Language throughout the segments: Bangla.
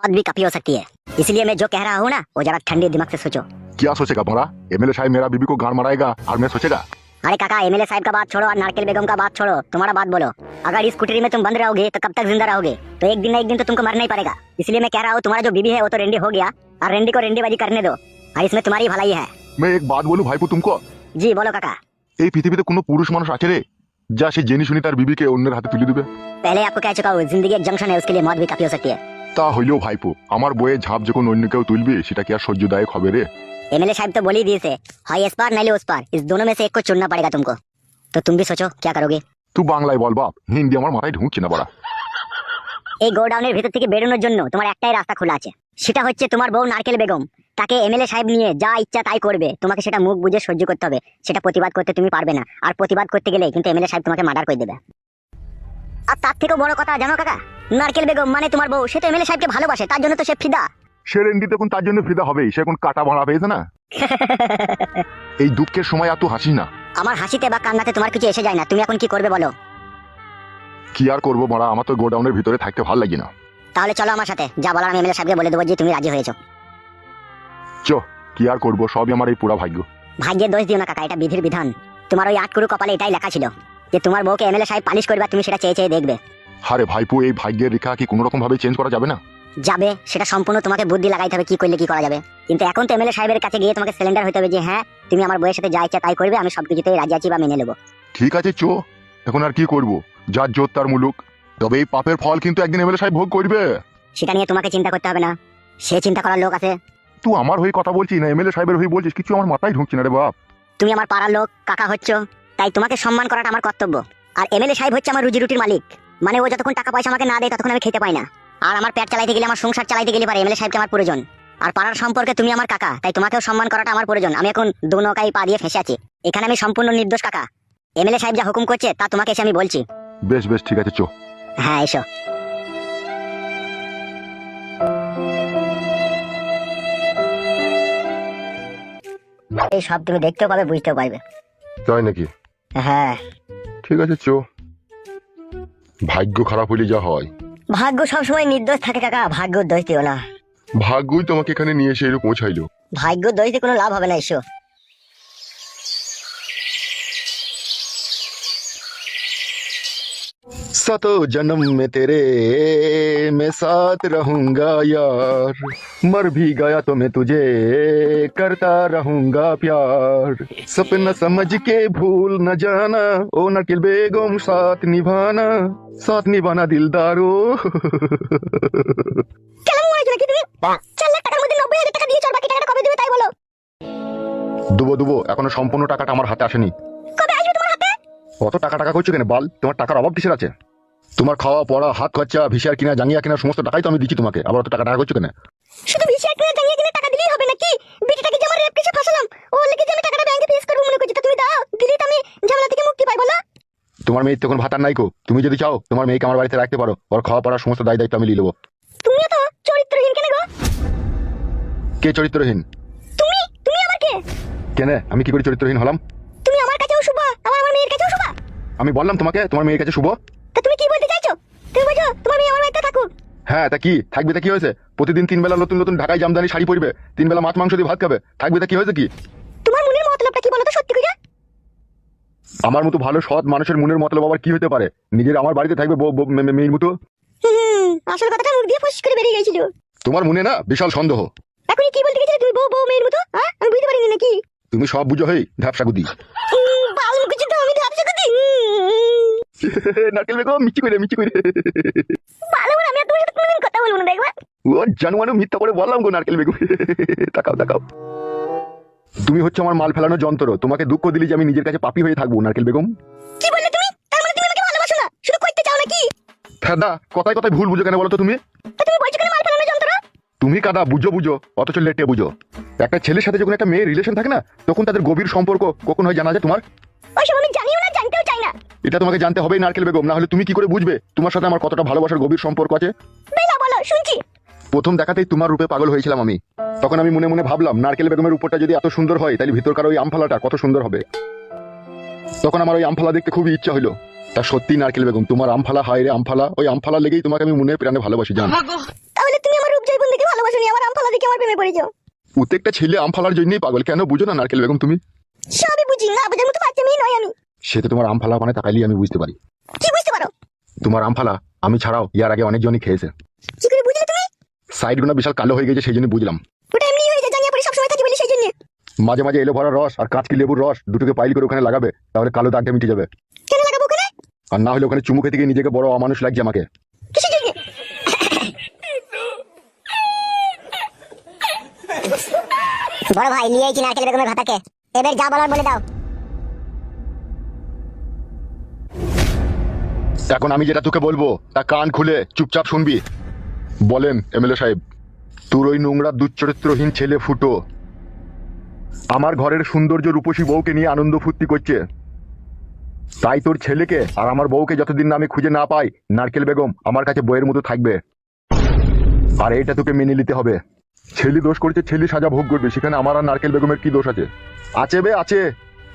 मौत भी कभी हो सकती है इसलिए मैं जो कह रहा हूँ ना वो जरा ठंडे दिमाग से सोचो क्या सोचेगा भोंगड़ा एमएलए साहब मेरा बीबी को गाड़ माराएगा और मैं सोचेगा अरे काका एमएलए साहब का बात छोड़ो और नारकेल बेगम का बात छोड़ो तुम्हारा बात बोलो अगर इस कुटरी में तुम बंद रहोगे तो कब तक जिंदा रहोगे तो एक दिन ना एक दिन तो तुमको मरना ही पड़ेगा इसलिए मैं कह रहा हूँ तुम्हारा जो बीबी है वो तो रेंडी हो गया और रेंडी को रेंडीबाजी करने दो और इसमें तुम्हारी भलाई है मैं एक बात বলু ভাইপো তুমকো जी बोलो काका এই পৃথিবীতে কোনো পুরুষ মানুষ আছে রে যা সে জেনে শুনি তার বিবিকে অন্যের হাতে তুলে দিবে पहले आपको कह चुका हूँ जिंदगी एक जंक्शन है उसके लिए मौत भी काफी हो सकती है তা হইলেও ভাইপো আমার বইয়ে ঝাঁপ যখন অন্য কেউ তুলবে সেটা কি আর সহ্যদায়ক হবে রে एमएलए साहब तो बोल ही दिए थे हाई इस पार नहीं उस पार इस दोनों में से एक को चुनना पड़ेगा तुमको तो तुम भी सोचो क्या करोगे তুই বাংলায় বল বাপ হিন্দি আমার মাথায় ঢুকছে না বড়া এই গোডাউনের ভিতর থেকে বেরোনোর জন্য তোমার একটাই রাস্তা খোলা আছে সেটা হচ্ছে তোমার বউ নারকেল বেগম তাকে এমএলএ সাহেব নিয়ে যা ইচ্ছা তাই করবে তোমাকে সেটা মুখ বুঝে সহ্য করতে হবে সেটা প্রতিবাদ করতে তুমি পারবে না আর প্রতিবাদ করতে গেলে কিন্তু এমএলএ সাহেব তোমাকে মার্ডার করে দেবে আর তার থেকেও বড় কথা জানো কাকা? নারকেল বেগম মানে তোমার বউ সে তো এমএলএ সাহেবকে ভালোবাসে তার জন্য তো সে ফিদা। সে রেন্ডি তখন তার জন্য ফিদা হবেই সে এখন কাটা ভাড়া পেয়েছে না? এই দুঃখের সময় আর তুই হাসিস না। আমার হাসিতে বা কান্নাতে তোমার কিছু এসে যায় না তুমি এখন কি করবে বলো? কি আর করব মারা আমার তো গোডাউনের ভিতরে থাকতে ভালো লাগে না। তাহলে চলো আমার সাথে যা বলার আমি এমএলএ সাহেবকে বলে দেবো যে তুমি রাজি হয়েছো। চ কি আর করব সবই আমার এই পুরা ভাগ্য। ভাগ্যের দোষ দিও না কাকা এটা বিধির বিধান। তোমার ওই আটকুরু কপালে এটাই লেখা ছিল। যে তোমার বউকে এমএলএ সাহেব পালিশ করবে তুমি সেটা চেয়ে চেয়ে দেখবে। আরে ভাইপো এই ভাগ্যের রেখা কি কোনো রকম ভাবে চেঞ্জ করা যাবে না? যাবে সেটা সম্পূর্ণ তোমাকে বুদ্ধি লাগাইতে হবে কি করলে কি করা যাবে। কিন্তু এখন তো এমএলএ সাহেবের কাছে গিয়ে তোমাকে সিলিন্ডার হতে হবে যে হ্যাঁ তুমি আমার বউয়ের সাথে যা ইচ্ছা তাই করবে আমি সবকিছুতেই রাজি আছি বা মেনে নেব। ঠিক আছে চো। এখন আর কি করব? যার জোর তার মুলুক। তবে এই পাপের ফল কিন্তু একদিন এমএলএ সাহেব ভোগ করবে। সেটা নিয়ে তোমাকে চিন্তা করতে হবে না। সে চিন্তা করার লোক আছে। তুই আমার হয়ে কথা বলছিস না? এমএলএ সাহেবের হয়ে বলছিস কিছু আমার মাথায় ঢুকছে না রে বাপ। তুমি আমার পাড়ার লোক কাকা হচ্ছ। তাই তোমাকে সম্মান করাটা আমার কর্তব্য। আর এমএলএ সাহেব হচ্ছে আমার রুজি রুটির মালিক। মানে ও যতক্ষণ টাকা পয়সা আমাকে না দেয় ততক্ষণ আমি খেতে পাই না। আর আমার পেট চালাইতে গেলে আমার সংসার চালাইতে গেলে পারে এমএলএ সাহেবকে আমার প্রয়োজন। আর পাড়ার সম্পর্কে তুমি আমার কাকা তাই তোমাকেও সম্মান করাটা আমার প্রয়োজন। আমি এখন দু নৌকায় পা দিয়ে ফেসে আছি। এখানে আমি সম্পূর্ণ নির্দোষ কাকা। এমএলএ সাহেব যা হুকুম করছে তা তোমাকে এসে আমি বলছি। বেশ বেশ ঠিক আছে চো। হ্যাঁ এসো। এই সব তুমি দেখতেও পাবে বুঝতেও পারবে। তাই নাকি? হ্যাঁ। ঠিক আছে চো। ভাগ্য খারাপ হইলে যা হয়। ভাগ্য সবসময় নির্দোষ থাকে কাকা ভাগ্য দোষ দিও না। ভাগ্যই তোমাকে এখানে নিয়ে এসে এরকম পৌঁছাইলো ভাগ্য দোষ দিয়ে কোনো লাভ হবে না এসো। सतो जन्म में तेरे मैं साथ रहूंगा यार मर भी गया तो मैं तुझे करता रहूंगा प्यार सपना समझ के भूल न जाना ओ नकिल बेगम साथ निभाना साथ निभाना दिलदारो কেমন মনে হচ্ছে নাকি তুমি চার লাখ টাকার মধ্যে নব্বই হাজার টাকা দিয়েছো আর বাকি টাকাটা কবে দেবে তাই বলো দুবো দুবো এখনো সম্পূর্ণ টাকাটা আমার হাতে আসেনি কবে আসবে তোমার হাতে অত টাকা টাকা করছো কেন বাল তোমার টাকার অভাব কিসের আছে তোমার খাওয়া পড়া হাত খরচা ভিসার কিনা জাঙ্গিয়া কিনা সমস্ত টাকাই তো আমি দিচ্ছি তোমাকে। আবার অত টাকা টাকা করছ কেন? শুধু ভিসা কিনে টাঙিয়ে কিনে টাকা দিলেই হবে নাকি? বিটিটাকে যে আমার রেপ কেসে ফাঁসালাম ও লেগে যে আমি টাকাটা ব্যাংকে ফিস করব মনে করছি তা তুমি দাও দিলেই তো আমি ঝামেলা থেকে মুক্তি পাই বলো। তোমার মেয়ে তখন ভাতার নাইকো। তুমি যদি চাও তোমার মেয়েকে আমার বাড়িতে রাখতে পারো ওর খাওয়া পড়ার সমস্ত দায় দায়িত্ব আমি নিয়ে নেব। তুমিও তো চরিত্রহীন কেন গো? কে চরিত্রহীন? তুমি? তুমি আমার কে? কেন? আমি কি করে চরিত্রহীন হলাম তুমি আমার কাছেও শুভ আমার আমার মেয়ের কাছেও শুভ আমি বললাম তোমাকে তোমার মেয়ের কাছে শুভ। তা তুমি কি বলতে চাইছো? তুমি বলছো তোমার মেয়ে আমার বাড়িতে থাকুক। হ্যাঁ তা কি? থাকবে তা কি হয়েছে? প্রতিদিন তিন বেলা নতুন নতুন ঢাকায় জামদানি শাড়ি পরবে তিন বেলা মাছ মাংস দিয়ে ভাত খাবে থাকবে তা কি হয়েছে কি? তোমার মনের মতলবটা কি বলো তো সত্যি করে? আমার মতো ভালো সৎ মানুষের মনের মতলব আবার কি হতে পারে? নিজের আমার বাড়িতে থাকবে মেয়ের মতো? আসল কথাটা মুখ দিয়ে ফস করে বেরিয়ে গেছিল তোমার মনে না? বিশাল সন্দেহ। এখন কি বলতে গেছিলে? তুমি বউ বউ মেয়ের মতো? হ্যাঁ আমি বুঝতে পারিনি নাকি? তুমি সব বুঝো হই ধ্যাপসা গুদি বাল মুখে তো আমি কদি। নারকেল বেগম মিচি করে মিচি করে ভালো করে আমি তোমার সাথে কোনোদিন কথা বলব না দেখবা? ও জানুয়ানো মিথ্যা করে বললাম গো নারকেল বেগম। তাকাও তাকাও। তুমি হচ্ছে আমার মাল ফেলানোর যন্ত্র তোমাকে দুঃখ দিলি যে আমি নিজের কাছে পাপি হয়ে থাকব নারকেল বেগম। কি বললে তুমি? তার মানে তুমি আমাকে ভালোবাসো না? শুধু করতে চাও নাকি? কথায় কথায় ভুল বুঝো কেন বলো তো তুমি? তুমি বলছো তুমি কাদা বুঝো বুঝো অথচ লেটে বুঝো। একটা ছেলের সাথে যখন একটা মেয়ের রিলেশন থাকে না তখন তাদের গভীর সম্পর্ক কখন হয় জানা যায় তোমার? ওইসব আমি জানিও না জানতেও চাই না। এটা তোমাকে জানতে হবেই নারকেল বেগম। না হলে তুমি কি করে বুঝবে তোমার সাথে আমার কতটা ভালোবাসার গভীর সম্পর্ক আছে? বেলা বলো শুনছি। প্রথম দেখাতেই তোমার রূপে পাগল হয়েছিলাম আমি। তখন আমি মনে মনে ভাবলাম নারকেল বেগমের উপরটা যদি এত সুন্দর হয় তাহলে ভিতরকার ওই আমফালাটা কত সুন্দর হবে। তখন আমার ওই আমফালা দেখতে খুবই ইচ্ছা হলো তা সত্যি নারকেল বেগম তোমার আমফালা হায় রে আমফালা ওই আমফালা লেগেই তোমাকে আমি মনে প্রাণে ভালোবাসি জান। তুমি আমার বন্ধুকে ভালোবাসো নি আমার আমফালা দেখে আমার প্রেমে পড়েছো প্রত্যেকটা ছেলে আমফালার জন্যই পাগল কেন বুঝো না নারকেল বেগম তুমি? সবই বুঝি না বোঝার মতো বাচ্চা মেয়ে নয় আমি। সে তো তোমার আমফালা মানে তাকাইলেই আমি বুঝতে পারি। কি বুঝতে পারো? তোমার আমফালা আমি ছাড়াও ইয়ার আগে অনেকজনই খেয়েছে। কি করে বুঝলে তুমি? বিশাল কালো হয়ে গেছে সেই জন্য বুঝলাম। ওটা এমনি হয়ে যায় জানিয়ে পরে সবসময় থাকি বলি সেই জন্য। মাঝে মাঝে এলো ভরা রস আর কাঁচকি লেবুর রস দুটোকে পাইল করে ওখানে লাগাবে তাহলে কালো দাগটা মিটে যাবে। কেন লাগাবো ওখানে? আর না হলে ওখানে চুমু খেতে গিয়ে নিজেকে বড় অমানুষ লাগছে আমাকে কিসের জন্য বড় ভাই নিয়ে আইছি নারকেল বেগমের ভাতাকে। এবার যা বলার বলে দাও। এখন আমি যেটা তোকে বলব, তা কান খুলে চুপচাপ শুনবি। বলেন, এমএলএ সাহেব, তোর ওই নোংরা দুশ্চরিত্রহীন ছেলে ফুটো, আমার ঘরের সৌন্দর্য রূপসী বউকে নিয়ে আনন্দ ফুর্তি করছে। তাই তোর ছেলেকে আর আমার বউকে যতদিন না আমি খুঁজে না পাই, নারকেল বেগম আমার কাছে বইয়ের মতো থাকবে। আর এটা তোকে মেনে নিতে হবে। ছেলে দোষ করেছে, ছেলে সাজা ভোগ করবে। সেখানে আমার আর নারকেল বেগমের কি দোষ আছে? আছে বে, আছে।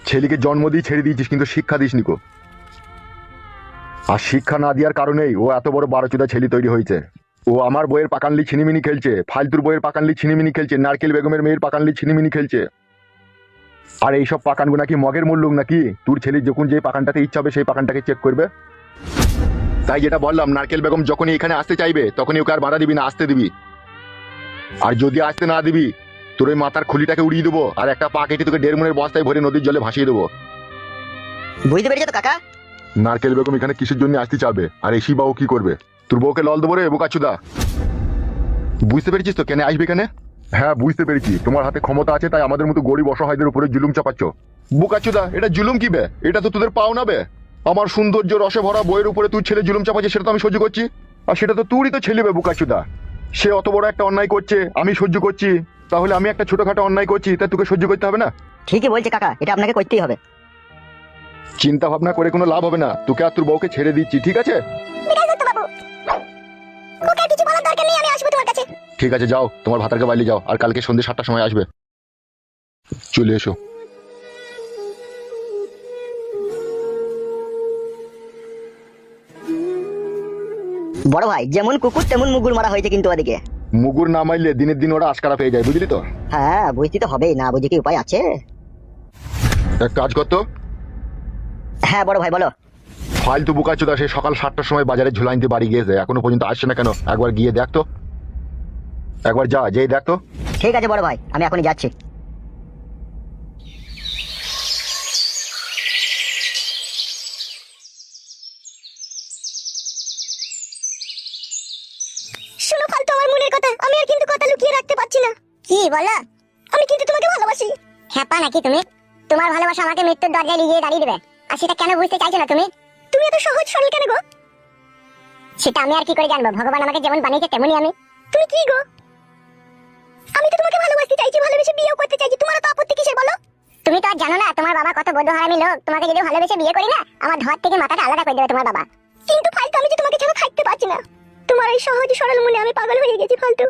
ছেলেকে জন্ম দিয়ে ছেড়ে দিয়েছিস, কিন্তু শিক্ষা দিস নিকো আর শিক্ষা না দেওয়ার কারণেই ও এত বড় বারোচুদা ছেলে তৈরি হয়েছে। ও আমার বইয়ের পাকানলি ছিনিমিনি খেলছে, ফালতুর বইয়ের পাকানলি ছিনিমিনি খেলছে, নারকেল বেগমের মেয়ের পাকানলি ছিনিমিনি খেলছে। আর এইসব পাকানগু নাকি মগের মূল্য নাকি? তোর ছেলে যখন যে পাকানটাতে ইচ্ছা হবে, সেই পাকানটাকে চেক করবে। তাই যেটা বললাম, নারকেল বেগম যখনই এখানে আসতে চাইবে, তখনই ওকে আর বাধা দিবি না, আসতে দিবি। আর যদি আসতে না দিবি তোর ওই মাথার খুলিটাকে উড়িয়ে দেবো আর একটা পা কেটে তোকে দেড় মনের বস্তায় ভরে নদীর জলে ভাসিয়ে দেবো। বুঝতে পেরেছ তো কাকা? নারকেল বেগম এখানে কিসের জন্য আসতে চাবে? আর এসি বাবু কি করবে? তোর বউকে লল দেবো রে বোকাচুদা বুঝতে পেরেছিস তো কেন আসবে এখানে? হ্যাঁ বুঝতে পেরেছি। তোমার হাতে ক্ষমতা আছে তাই আমাদের মতো গরিব অসহায়দের উপরে জুলুম চাপাচ্ছ। বোকাচুদা এটা জুলুম কি বে? এটা তো তোদের পাও না বে। আমার সৌন্দর্য রসে ভরা বইয়ের উপরে তুই ছেলে জুলুম চাপাচ্ছে সেটা তো আমি সহ্য করছি। আর সেটা তো তুই তো ছেলে বে বোকাচুদা সে অত বড় একটা অন্যায় করছে আমি সহ্য করছি। তাহলে আমি একটা ছোটখাটো অন্যায় করছি তা তোকে সহ্য করতে হবে না? ঠিকই বলছে কাকা এটা আপনাকে করতেই হবে। চিন্তা ভাবনা করে কোনো লাভ হবে না। তোকে আর তোর বউকে ছেড়ে দিচ্ছি ঠিক আছে? ঠিক আছে যাও। তোমার ভাতারকে বাইরে যাও আর কালকে সন্ধ্যে সাতটার সময় আসবে। চলে এসো। বড় ভাই যেমন কুকুর তেমন মুগুর মারা হয়েছে কিন্তু ওদিকে। মুগুর না মারলে দিনের দিন ওরা আশকারা পেয়ে যায় বুঝলি তো? হ্যাঁ বুঝতে তো হবেই না বুঝে কি উপায় আছে? এক কাজ করতো হ্যাঁ বড় ভাই বলো। ফালতু বুকাচোদা সে সকাল সাতটার সময় বাজারে ঝুলাইতে বাড়ি গিয়েছে এখনও পর্যন্ত আসছে না কেন? একবার গিয়ে দেখতো একবার যা যেই দেখতো ঠিক আছে বড় ভাই আমি এখনই যাচ্ছি শোনো ফালতু আমার মনের কথা আমি আর কিন্তু কথা লুকিয়ে রাখতে পারছি না। কি বলো? আমি কিন্তু তোমাকে ভালোবাসি। হ্যাপা নাকি তুমি? তোমার ভালোবাসা আমাকে মৃত্যুর দরজায় নিয়ে দাঁড়িয়ে দেবে। আর সেটা কেন বুঝতে চাইছো না তুমি? তুমি এত সহজ সরল কেন গো? সেটা আমি আর কি করে জানব? ভগবান আমাকে যেমন বানিয়েছে তেমনই আমি। তুমি কি গো? আমি তো তোমাকে ভালোবাসতে চাইছি ভালোবেসে বিয়েও করতে চাইছি। তোমার তো আপত্তি কিসের বলো? তুমি তো আর জানো না তোমার বাবা কত বড় হারামি লোক। তোমাকে যদি ভালোবেসে বিয়ে করি না আমার ধর থেকে মাথাটা আলাদা করে দেবে তোমার বাবা। কিন্তু ফালতু আমি যে তোমাকে ছাড়া থাকতে পারছি না। তোমার এই সহজ সরল মনে আমি পাগল হয়ে গেছি ফালতু।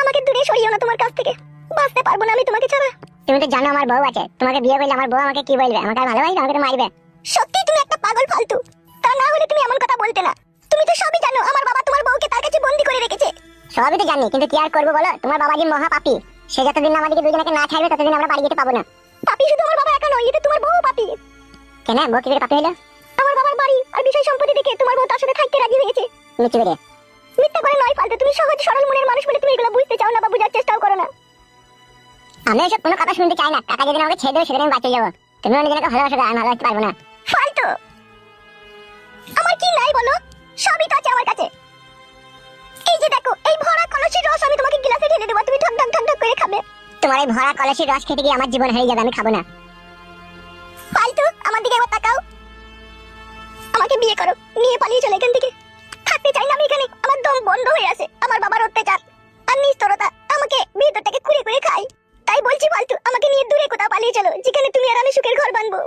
আমাকে দূরে সরিও না তোমার কাছ থেকে। বাঁচতে পারব না আমি তোমাকে ছাড়া। তুমি তো জানো আমার বউ আছে। তোমাকে বিয়ে করলে আমার বউ আমাকে কি বলবে? আমাকে ভালোবাসবে? আমাকে তো মারবে। সত্যি তুমি একটা পাগল ফালতু। তা না হলে তুমি এমন কথা বলতে না। তুমি তো সবই জানো আমার বাবা তোমার বউকে তার কাছে বন্দি করে রেখেছে। সবই তো জানি কিন্তু কি আর করব বলো? তোমার বাবা যে মহা পাপি সে যতদিন না আমাদেরকে দুজনকে না ছাড়বে ততদিন আমরা বাড়ি যেতে পাবো না। পাপি শুধু আমার বাবা একা নয় এটা তোমার বউ পাপি। কেন? বউ কি করে পাপি হলো? আমার বাবার বাড়ি আর বিষয় সম্পত্তি দেখে তোমার বউ তার সাথে থাকতে রাজি হয়েছে। মিথ্যে করে মিথ্যে করে নয় ফালতু তুমি সহজ সরল মনের মানুষ বলে তুমি এগুলো বুঝতে চাও না বা বোঝার চেষ্টাও করো না। আমি এসব কোনো কথা শুনতে চাই না। টাকা যেদিন আমাকে ছেড়ে দেবে সেদিন আমি বাঁচিয়ে যাব। তুমি অন্যজনকে ভালোবাসো আমি ভালোবাসতে পারব না। ফালতু! আমার কি নাই বলো? সবই তো আছে আমার কাছে। এই যে দেখো এই ভরা কলসির রস আমি তোমাকে গিলাসে ঢেলে দেবো। তুমি ঢক ঢক ঢক করে খাবে। তোমার এই ভরা কলসির রস খেতে গিয়ে আমার জীবন হারিয়ে যাবে আমি খাব না। দূরে চলো যেখানে তুমি আর আমি সুখের ঘর বানবো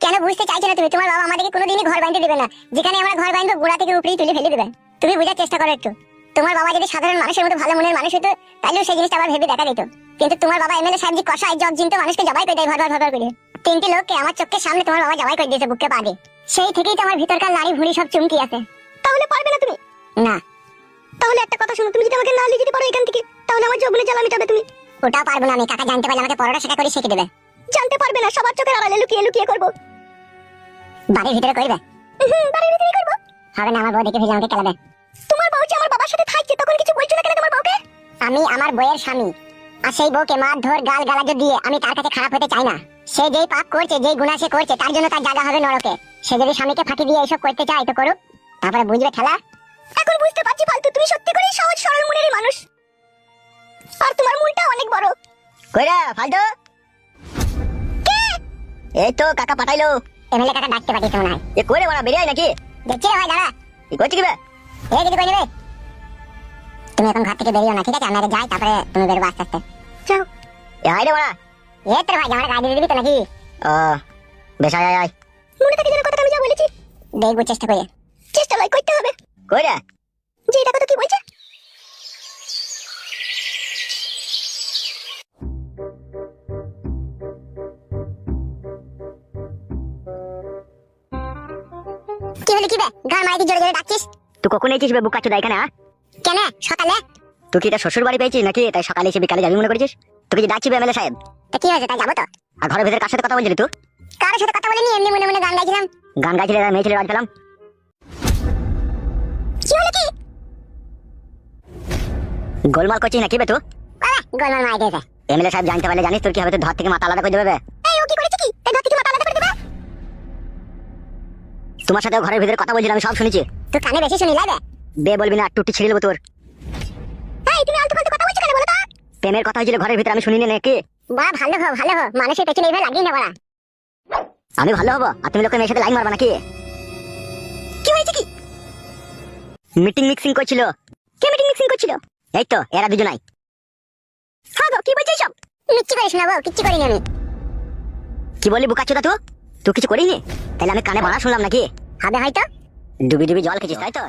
কেন বুঝতে চাইছো না তুমি? তোমার বাবা আমাদেরকে কোনোদিনই ঘর বাঁধতে দেবে না। যেখানে আমরা ঘর বাঁধবো গোড়া থেকে উপরেই তুলে ফেলে দেবে। তুমি বোঝার চেষ্টা করো একটু। তোমার বাবা যদি সাধারণ মানুষের মতো ভালো মনের মানুষ হতো তাহলেও সেই জিনিসটা আবার ভেবে দেখা দিত কিন্তু তোমার বাবা এমএলএ সাহেব জি কষায় জগ জিনতো মানুষকে জবাই করে দেয় ভর ভর করে। তিনটি লোককে আমার চোখের সামনে তোমার বাবা জবাই করে দিয়েছে বুকে পা দিয়ে সেই থেকেই তো আমার ভিতরকার নারী ভুঁড়ি সব চুমকি আছে। তাহলে পারবে না তুমি? না। তাহলে একটা কথা শোনো তুমি যদি আমাকে না নিয়ে যেতে পারো এখান থেকে তাহলে আমার যৌবনে জ্বালা মিটাবে তুমি। ওটাও পারব না আমি কাকা জানতে পারলে আমাকে পরোটা শেখা করে শিখে দেবে। জানতে পারবে না সবার চোখের আড়ালে লুকিয়ে লুকিয়ে করব। বাড়ির ভিতরে করবে হুম, বাড়ির ভিতরেই করব। হবে না আমার বউ দেখে ফেলে আমাকে খেলাবে তোমার বউ যে আমার বাবার সাথে থাকছে তখন কিছু বলছো না কেন তোমার বউকে? আমি আমার বইয়ের স্বামী আর সেই বউকে মার ধর গাল গালাজ দিয়ে আমি তার কাছে খারাপ হতে চাই না। সে যেই পাপ করছে যেই গুণা সে করছে তার জন্য তার জায়গা হবে নরকে। সে যদি স্বামীকে ফাঁকি দিয়ে এইসব করতে চায় তো করুক। তারপরে বুঝবে খেলা? এখন বুঝতে পারছি ফালতু তুমি সত্যি করে সহজ সরল মনেরই মানুষ। আর তোমার মনটা অনেক বড়। কইরা ফালতু? এই তো কাকা পাঠাইলো। এমএলএ কাকা ডাকতে পাঠিয়েছে মনে হয়। এ কইরে বড়া বেরিয়ে আয় নাকি? দেখছি রে ভাই দাঁড়া কি করছি কি বে এই দিদি কই নেবে? তুমি এখন ঘর থেকে বেরিও না ঠিক আছে? আমরা যাই তারপরে তুমি বেরোবো আস্তে আস্তে। যাও। এ আয় রে বড়া। এ তোর ভাই আমার গাড়ি দিবি তো নাকি? ও বেশ আয় আয় মনে থাকে যেন কথাটা আমি যা বলেছি। দেখব চেষ্টা করে। চেষ্টা লাই করতে হবে। কইরা যে এটা কথা কি বলছে? হলো কি বে? গান মাইকে জোরে জোরে ডাকছিস? তুই কখন এসেছিস বে বুকা চোদা এখানে? কেন? সকালে? তুই কি এটা শ্বশুর বাড়ি পেয়েছিস নাকি? তাই সকালে এসে বিকালে যাবি মনে করেছিস? তুই কি ডাকছি এমএলএ সাহেব। তো কি হয়েছে? তাই যাব তো? আর ঘরের ভিতরে কার সাথে কথা বলছিলি তুই? কারোর সাথে কথা বলিনি এমনি মনে মনে গান গাইছিলাম। গান গাইছিলি মেয়ে ছেলে বাড়ি পেলাম। কি হলো কি? গোলমাল করছিস নাকি বে তুই? গোলমাল মাই দিয়েছে এমএলএ সাহেব জানতে পারলে জানিস তোর কি হবে তোর ধর থেকে মাথা আলাদা করে দেবে তোমার সাথে ঘরের ভিতরে কথা বলছিলাম আমি সব শুনেছি। তুই কানে বেশি শুনি লাগে? বে বলবি না টুটি ছিঁড়ে দেবো তোর। এই তুমি আলতু ফালতু কথা বলছো কেন বলো তো? প্রেমের কথা হয়েছিল ঘরের ভিতরে আমি শুনিনি নাকি? বড়া ভালো হো ভালো হো মানুষের পেছনে এইভাবে লাগিয়ে না বড়া আমি ভালো হব? আর তুমি লোকের মেয়ের সাথে লাইন মারবা নাকি? কি হয়েছে কি? মিটিং মিক্সিং করছিল। কে মিটিং মিক্সিং করছিল? এই তো এরা দুজনাই। হ্যাঁ গো কি বলছিস সব মিচ্ছি করে শোনাবো কিচ্ছু করিনি আমি। কি বললি বুকাচ্ছুদা তুই? তুই কিছু করিনি? তাহলে আমি কানে ভাড়া শুনলাম নাকি? হাবে হয়তো ডুবি ডুবি জল খেয়েছিস, তাই তো?